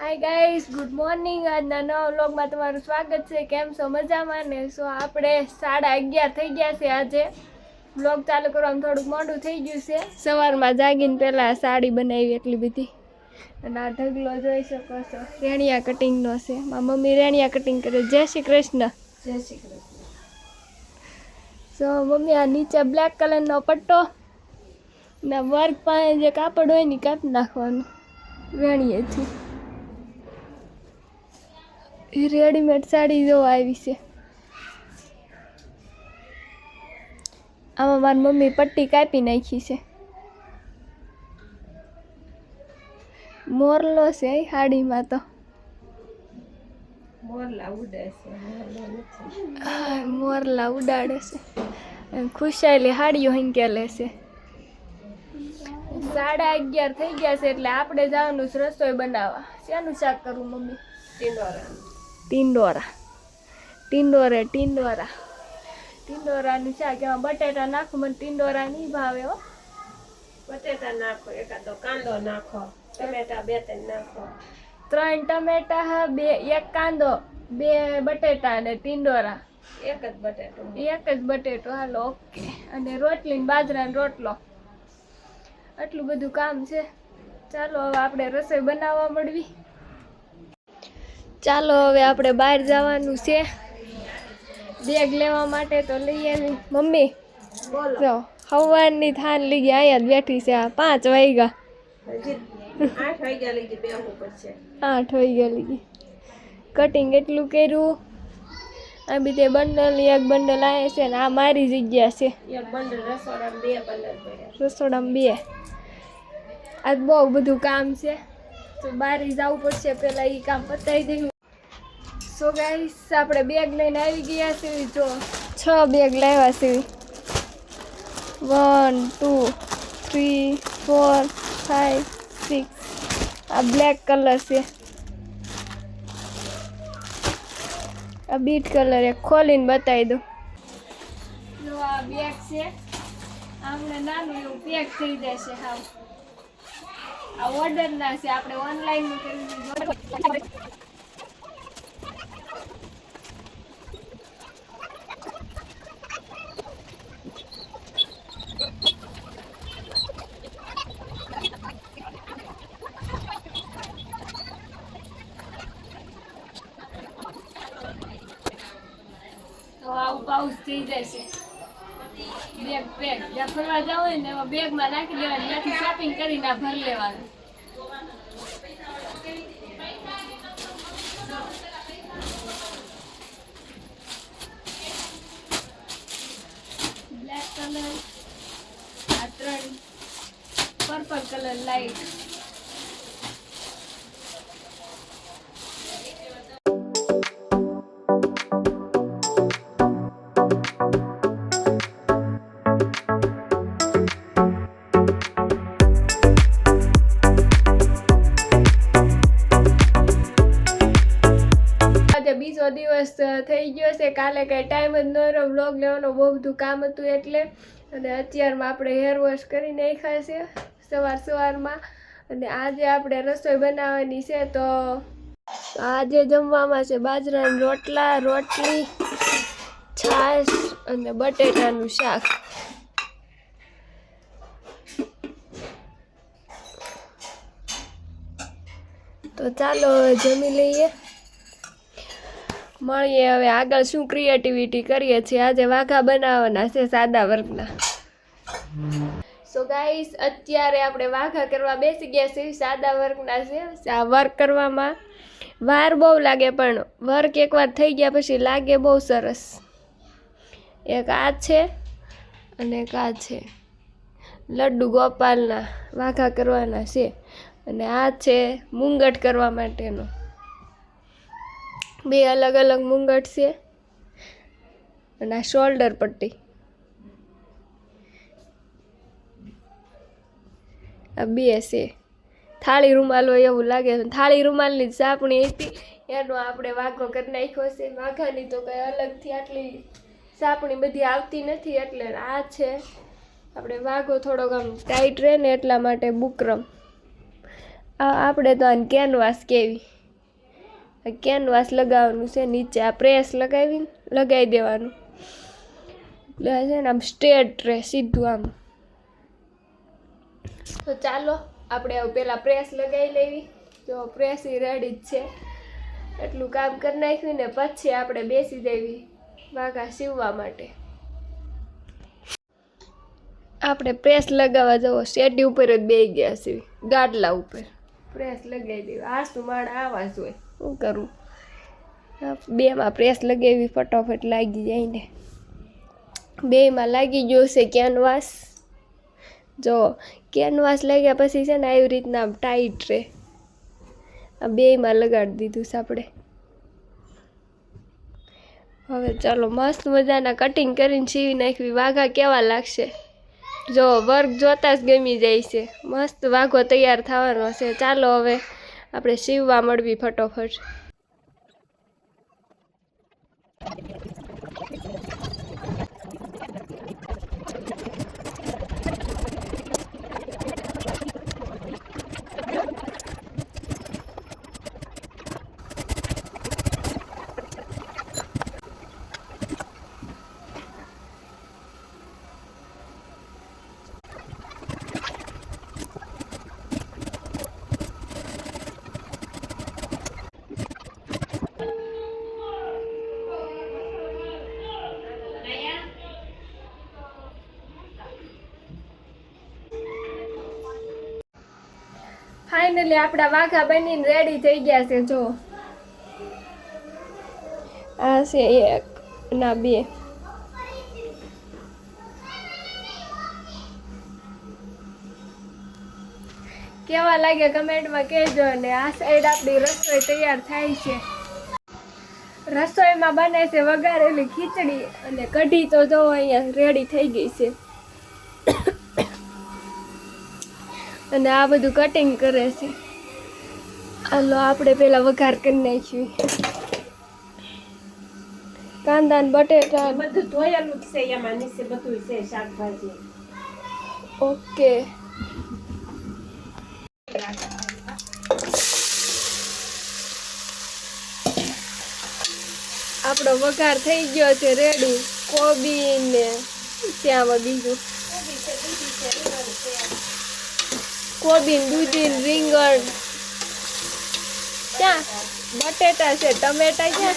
Hi guys good morning આજના નવા વ્લોગમાં તમારું સ્વાગત છે. કેમ છો? મજામાં ને? સો આપણે સાડા અગિયાર થઈ ગયા છે આજે. વ્લોગ ચાલુ કરવામાં થોડુંક મોડું થઈ ગયું છે. સવારમાં જાગીને પહેલાં સાડી બનાવી એટલી બધી. અને આ ઢગલો જોઈ શકો છો. રેણિયા કટિંગનો છે. મારા મમ્મી રેણિયા કટિંગ કરે. જય શ્રી કૃષ્ણ. જય શ્રી કૃષ્ણ. સો મમ્મી આ નીચે બ્લેક કલરનો પટ્ટો ને વર્ક પાસે જે કાપડ હોય ને કાપી નાખવાનું. વેણીએથી એ રેડીમેડ સાડી જોવા આવી છે. આમાં મારી મમ્મી પટ્ટી કાપી નાખી છે. મોરલો છે સાડીમાં તો. મોરલા ઉડાડે છે મોરલો ઉડાડે છે. ખુશાયેલી હાડીઓ હંકેલે છે. સાડા અગિયાર થઈ ગયા છે એટલે આપણે જવાનું જ રસોઈ બનાવવા. શેનું શાક કરું મમ્મી? ટીંડોરા. ટીંડોરા. ટીંડોરે ટીંડોરા. ટીંડોરાનું શાક એમાં બટેટા નાખો મને ટીંડોરા નહીં ભાવે હો. બટેટા નાખો એકાદો કાંદો નાખો ટમેટા બે ત્રણ નાખો. ત્રણ ટમેટા હા બે એક કાંદો બે બટેટા અને ટીંડોરા. એક જ બટેટો. એક જ બટેટો હાલો ઓકે. અને રોટલી બાજરાનો રોટલો. આટલું બધું કામ છે. ચાલો હવે આપણે રસોઈ બનાવવા મળવી. ચાલો હવે આપણે બહાર જવાનું છે. બેગ લેવા માટે તો લઈ આવી. મમ્મી બોલો જો સવારની થાન લઈ ગયા અહીંયા જ બેઠી છે. આ પાંચ વાગ્યા. આઠ વાગ્યા લઈ આઠ વાગ્યા લઈ ગઈ કટિંગ એટલું કર્યું. આ બીજે બંડલ એક બંડલ આવે છે ને આ મારી જગ્યા છે. રસોડામાં બે રસોડામાં બે. આજ બહુ બધું કામ છે. તો બહાર જવું પડશે, પેલા એ કામ પતાવી દઈ સો ગાઈસ આપણે બેગ લઈને આવી ગયા છે જો, છ બેગ લાવ્યા છે one two three four five six આ બ્લેક કલર છે. આ બીટ કલર એક ખોલીને બતાવી દો જો આ બેગ છે. આમને નાનું એવું પેક થઈ જશે હાવ. આ ઓર્ડર ના છે આપણે ઓનલાઈન તો આવું પાઉસ થઈ જશે. બેગ જ્યાં ફરવા જાવ હોય ને, એમાં બેગમાં નાખી દેવાની, ત્યાંથી શોપિંગ કરીને આ ભરી લેવાનું. બ્લેક કલર આ ત્રણ. પર્પલ કલર લાઈટ દિવસ થઈ ગયો છે. કાલે કાંઈ ટાઈમ જ ન રહ્યો. વ્લોગ લેવાનો બહુ બધું કામ હતું એટલે. અને અત્યારમાં આપણે હેર વોશ કરી નાખ્યા છે, સવાર સવારમાં. અને આજે આપણે રસોઈ બનાવવાની છે, તો આજે જમવામાં છે બાજરાના રોટલા, રોટલી, છાશ અને બટેટાનું શાક. તો ચાલો જમી લઈએ. મળીએ. હવે આગળ શું ક્રિએટિવિટી કરીએ છીએ? આજે વાઘા બનાવવાના છે સાદા વર્ગના. સો ગાઈસ અત્યારે આપણે વાઘા કરવા બેસી ગયા છીએ સાદા વર્ગના છે. આ વર્ક કરવામાં વાર બહુ લાગે, પણ વર્ક એકવાર થઈ ગયા પછી લાગે બહુ સરસ. એક આ છે અને એક આ છે. લડ્ડુ ગોપાલના વાઘા કરવાના છે. અને આ છે મુંગટ કરવા માટેનો. બે અલગ અલગ મુંગટ છે. અને આ શોલ્ડર પટ્ટી. આ બે છે. થાળી રૂમાલ હોય એવું લાગે છે. થાળી રૂમાલની સાપણી હતી. એનો આપણે વાઘો કરી નાખ્યો છે. વાઘાની તો કંઈ અલગથી આટલી સાપણી બધી આવતી નથી એટલે આ છે. આપણે વાઘો થોડોક આમ ટાઈટ રહે ને એટલા માટે બુકરમ. આ આપણે તો આને કેનવાસ કેવી. કેનવાસ લગાવવાનું છે, નીચે આ પ્રેસ લગાવી લગાવી દેવાનું. એટલે છે ને, આમ સ્ટ્રેટ રહે, સીધું આમ. તો ચાલો, આપણે પહેલાં પ્રેસ લગાવી લેવી. તો પ્રેસ એ રેડી જ છે. એટલું કામ કરી નાખ્યું ને પછી આપણે બેસી દેવી વાઘા સીવવા માટે. આપણે પ્રેસ લગાવવા જવો, શેડી ઉપર જ બે ગયા સીવી ગાડલા ઉપર. પ્રેસ લગાવી દેવી. આસુ માણ આવા જ હોય? શું કરું? બેમાં પ્રેસ લગાવી ફટાફટ લાગી જાય ને. બેમાં લાગી ગયો છે કેનવાસ જો કેનવાસ લાગ્યા પછી છે ને આવી રીતના આમ ટાઈટ રહે. આ બેમાં લગાડી દીધું છે આપણે. હવે ચાલો, મસ્ત મજાના કટિંગ કરીને સીવી નાખવી. વાઘા કેવા લાગશે? જો વર્ક જોતા જ ગમી જાય છે. મસ્ત વાઘો તૈયાર થવાનો છે. ચાલો હવે આપણે સીવવા મળવી ફટોફટ. ફાઇનલી આપણા વાઘા બનીને રેડી થઈ ગયા છે, જો. આ છે એક, ના, બે. કેવા લાગે કમેન્ટમાં કહેજો અને આ સાઈડ આપણી રસોઈ તૈયાર થાય છે. રસોઈમાં બને છે વઘારેલી ખીચડી અને કઢી તો જો અહીંયા રેડી થઈ ગઈ છે. અને આ બધું કટિંગ કરે છે. હાલો આપણે પહેલાં વઘાર કરી નાખ્યું કાંદા ને બટેટા બધું ધોયેલું જ છે એમાં નીચે બધું છે શાકભાજી. ઓકે. આપણો વઘાર થઈ ગયો છે રેડી. કોબી ને ત્યાંમાં બીજું. કોબી દૂધીન દૂધી રીંગણ. ક્યાં? બટેટા છે, ટમેટા ક્યાં?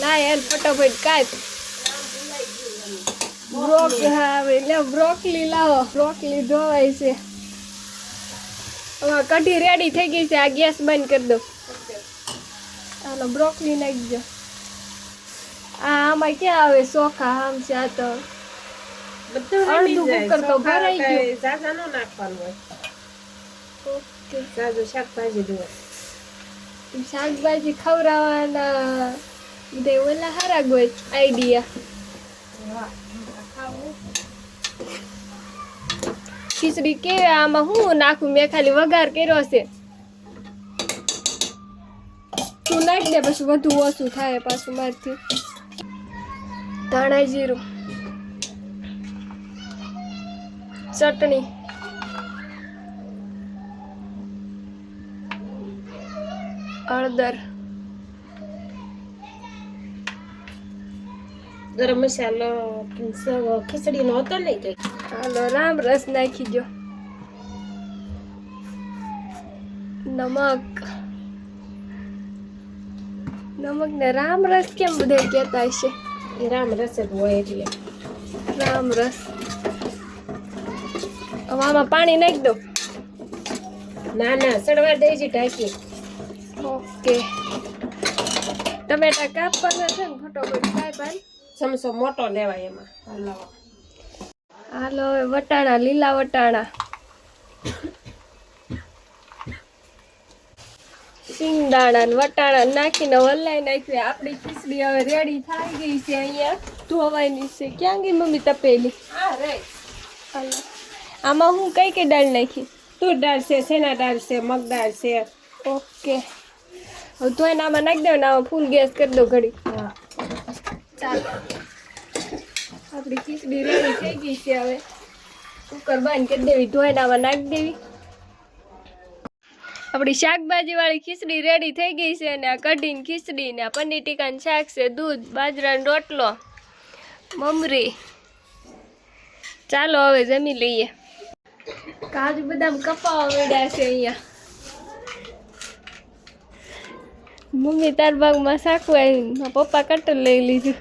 ના યાર ફટાફટ કાપ બ્રોક આવે એટલે બ્રોકલી લાવો. બ્રોકલી ધોવાય છે. હવે કઢી રેડી થઈ ગઈ છે, આ ગેસ બંધ કરી દો ચાલો, બ્રોકલી નાખજો આ આમાં ક્યાં આવે? ચોખા આમ છે આ તો અડધું કુકર તો ભરાઈ ગયું. ઝાઝા ન નાખવાનું હોય. ઓકે. ઝાઝું શાકભાજી. શાકભાજી ખવડાવવાના બધે ઓલા હારા ગોય આઈડિયા ખીચડી કેવી આમાં હું નાખું? મેં ખાલી વઘાર કર્યો છે. તું નાખ દે પછી વધુ ઓછું થાય પાછું મારથી. ધાણા જીરું. ચટણી. હળદર. ગરમ મસાલો ખીચડી ખીચડીનો હતો ને કંઈક હાલો રામ રસ નાખી દો નમક. નમક ને રામ રસ કેમ બધા કહેતા હશે? એ રામ રસ જ હોય એટલે. રામ રસ. હવે આમાં પાણી નાખી દો. ના ના સડવા દેજી ઢાંકી. ઓકે. ટમેટા કાપવાના છે ને ફટોફટ કાંઈ પાન ચમચો મોટો લેવાય એમાં. હાલો. હાલો વટાણા લીલા વટાણા. સિંગદાણા ને વટાણા નાખીને વલાઈ નાખી આપણી ખીચડી હવે રેડી થઈ ગઈ છે અહીંયા. ધોવાની છે. ક્યાં ગઈ મમ્મી તપેલી? હા રે. હાલો. આમાં હું કઈ કઈ દાળ નાખી? તુર દાળ છે સેના દાળ છે મગ દાળ છે. ઓકે. હવે ધોઈને આમાં નાખી દઉં ને આમાં ફૂલ ગેસ કરી દો ઘડી હા. ચાલો. આપણી ખીચડી રેડી થઈ ગઈ છે હવે. કુકર બંધ કરી દેવી. ધોઈને આમાં નાખી દેવી. આપણી શાકભાજી વાળી ખીચડી રેડી થઈ ગઈ છે અને આ કઢીને ખીચડી ને પનીર ટીકાનું શાક છે, દૂધ, બાજરાનો રોટલો, મમરી. ચાલો હવે જમી લઈએ. કાજુ બદામ કપાવા મળ્યા છે અહીંયા. મમ્મી તાર બાગમાં શાકું આવી પપ્પા કટર લઈ લીધું.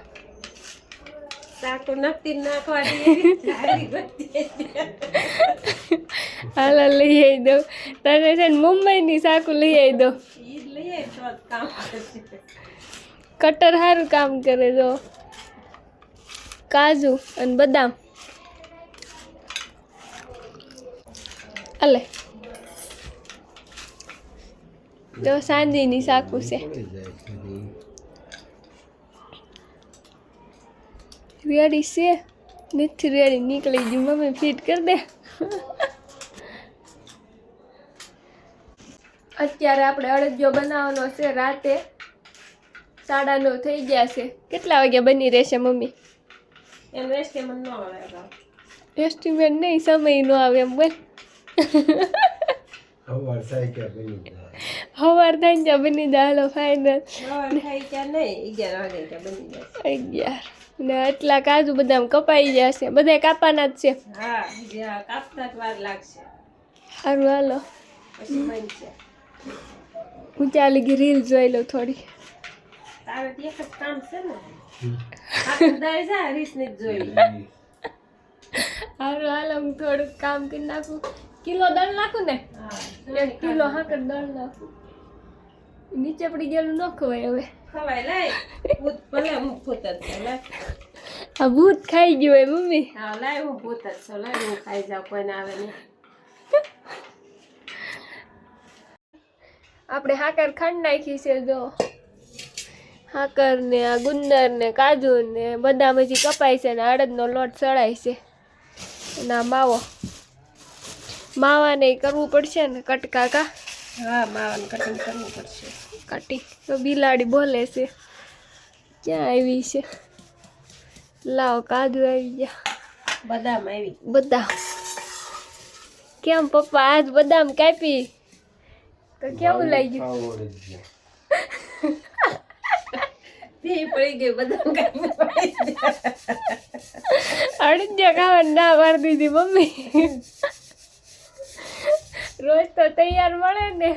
શાક તો નાખવાની હાલો લઈ આવી દઉં. તને છે ને મુંબઈની સાકુ લઈ આવી દઉં. કરશે કટર સારું કામ કરે જો. કાજુ અને બદામ. અલે તો સાંજીની સાકુ છે. રેડી છે? નથી રેડી નીકળી ગયું મમ્મી ફિટ કરી દે. અત્યારે આપણે અડદિયો બનાવવાનો છે રાતે. સાડા નવ થઈ ગયા છે. કેટલા વાગ્યા બની રહેશે મમ્મી? એમ રેસ્ટ ન આવે એસ્ટિમેટ નહીં સમય નો આવે એમ બોલ. સવાર થાય ત્યાં બની જાય. હાલો ફાઇનલ અગિયાર ને આટલા કાજુ બદામ કપાઈ જશે બધા કાપાના જ છે. સારું હાલો. હું ચાલી ગઈ રીલ જોઈ લઉં થોડી. તારે એક જ કામ છે ને. સારું હાલો હું થોડુંક કામ કરી નાખું. કિલો દળ નાખું ને? એક કિલો હાકર દળ નાખું. નીચે પડી ગયેલું ન ખવાય હવે. ખવાય લાય. ભૂત ભલે હું ભૂત જ છું આ ભૂત ખાઈ ગયું હોય મમ્મી. હા લાય હું ભૂત જ છું લાય હું ખાઈ જાઉં કોઈને આવે નહીં. આપણે હાકર ખાંડ નાખી છે જો. હાકર ને આ ગુંદર ને કાજુ ને બદામ હજી કપાય છે ને અડદનો લોટ સળાય છે. અને આ માવો. માવાને કરવું પડશે ને કટકા કા હા માવાને કટિંગ કરવું પડશે. કટી તો બિલાડી બોલે છે. ક્યાં આવી છે? લાવ કાજુ આવી ગયા. બદામ આવી. બદામ. કેમ પપ્પા આજ બદામ કાપી? તો કેવું લાગ્યું? પડી ગઈ બધા કાપી પડી ના પાડી દીધી મમ્મી. રોજ તો તૈયાર મળે ને.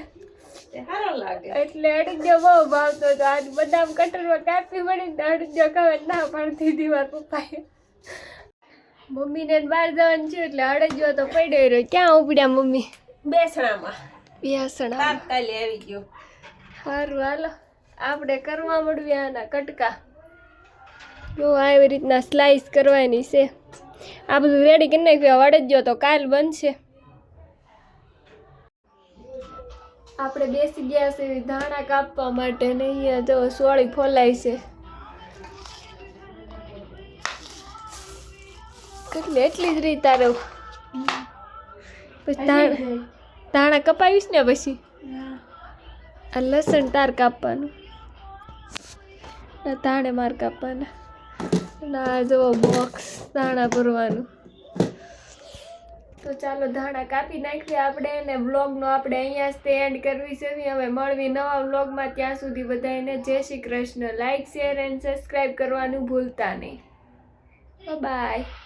સારો લાગે. એટલે અડદિયો બહુ ભાવતો હતો. આજ બદામ કટરમાં કાપી મળી ને અડદિયો ખાવા ના પાડતી દીધી મારા પપ્પાએ. મમ્મીને બહાર જવાનું છે એટલે અડદિયો તો પડ્યો રહ્યો. ક્યાં ઉપડ્યા મમ્મી? બેસણામાં. બેસણા તાત્કાલિક આવી ગયો. સારું હાલો. આપણે કરવા મળવી આના કટકા. જો આવી રીતના સ્લાઈસ કરવાની છે. આ બધું રેડી કરી નાખ્યું વળે તો કાલ બનશે. આપણે બેસી ગયા છે ધાણા કાપવા માટે ને અહીંયા જો સોળી ફોલાય છે. કેટલી એટલી જ રીત તારે પછી ધાણા ધાણા કપાવીશ ને પછી? આ લસણ તાર કાપવાનું. તાણે માર કાપવાના. ના જુઓ બોક્સ ધાણા ભરવાનું. તો ચાલો ધાણા કાપી નાખીએ આપણે અને વ્લોગનો આપણે અહીંયા જ એન્ડ કરવી છે. હવે મળવી નવા વ્લોગમાં ત્યાં સુધી બધાને જય Shri Krishna. Like share and subscribe કરવાનું ભૂલતા નહીં. બાય